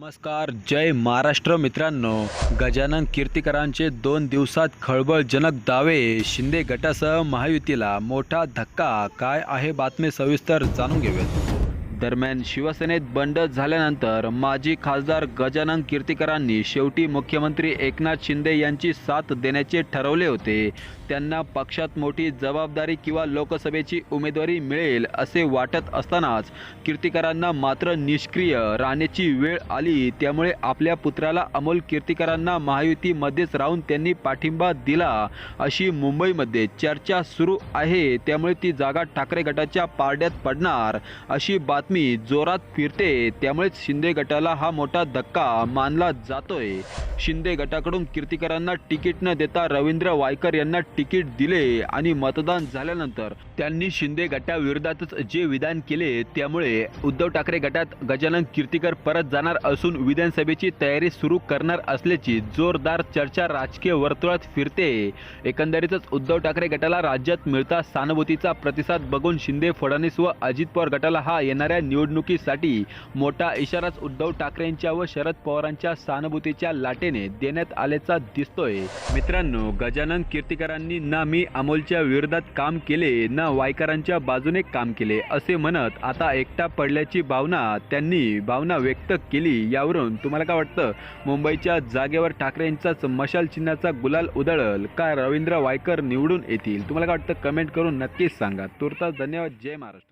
नमस्कार जय महाराष्ट्र मित्रांनो. गजानन कीर्तिकरांचे दोन दिवसात खळबळजनक दावे शिंदे गटासह महायुतीला मोठा धक्का. काय आहे बातमी सविस्तर जाणून घेऊयात. दरम्यान शिवसेनेत बंड झाल्यानंतर माजी खासदार गजानन कीर्तिकरांनी शेवटी मुख्यमंत्री एकनाथ शिंदे यांची साथ देण्याचे ठरवले होते. त्यांना पक्षात मोठी जबाबदारी किंवा लोकसभेची उमेदवारी मिळेल असे वाटत असतानाच कीर्तिकरांना मात्र निष्क्रिय राहण्याची वेळ आली. त्यामुळे आपल्या पुत्राला अमोल कीर्तिकरांना महायुतीमध्येच राहून त्यांनी पाठिंबा दिला अशी मुंबईमध्ये चर्चा सुरू आहे. त्यामुळे ती जागा ठाकरे गटाच्या पारड्यात पडणार अशी बातमी जोरात फिरते. त्यामुळेच शिंदे गटाला हा मोठा धक्का मानला जातोय. शिंदे गटाकडून कीर्तिकरांना तिकीट न देता रवींद्र वायकर यांना तिकीट दिले आणि मतदान झाल्यानंतर त्यांनी शिंदे गटाविरोधातच जे विधान केले त्यामुळे उद्धव ठाकरे गटात गजानन कीर्तिकर परत जाणार असून विधानसभेची तयारी सुरू करणार असल्याची जोरदार चर्चा राजकीय वर्तुळात फिरते. एकंदरीतच उद्धव ठाकरे गटाला राज्यात मिळता सहानुभूतीचा प्रतिसाद बघून शिंदे फडणवीस व अजित पवार गटाला हा येणाऱ्या निवडणुकीसाठी मोठा इशाराच उद्धव ठाकरेंच्या व शरद पवारांच्या सहानुभूतीच्या लाटेने देण्यात आल्याचा दिसतोय. मित्रांनो गजानन कीर्तिकरांनी ना मी अमोलच्या विरोधात काम केले ना वायकरांच्या बाजूने काम केले असे म्हणत आता एकटा पडल्याची भावना त्यांनी भावना व्यक्त केली यावरून तुम्हाला काय वाटतं? मुंबईच्या जागेवर ठाकरेंचाच मशाल चिन्हाचा गुलाल उधळल का रवींद्र वायकर निवडून येतील? तुम्हाला काय वाटतं? कमेंट करून नक्कीच सांगा. तुर्तास धन्यवाद. जय महाराष्ट्र.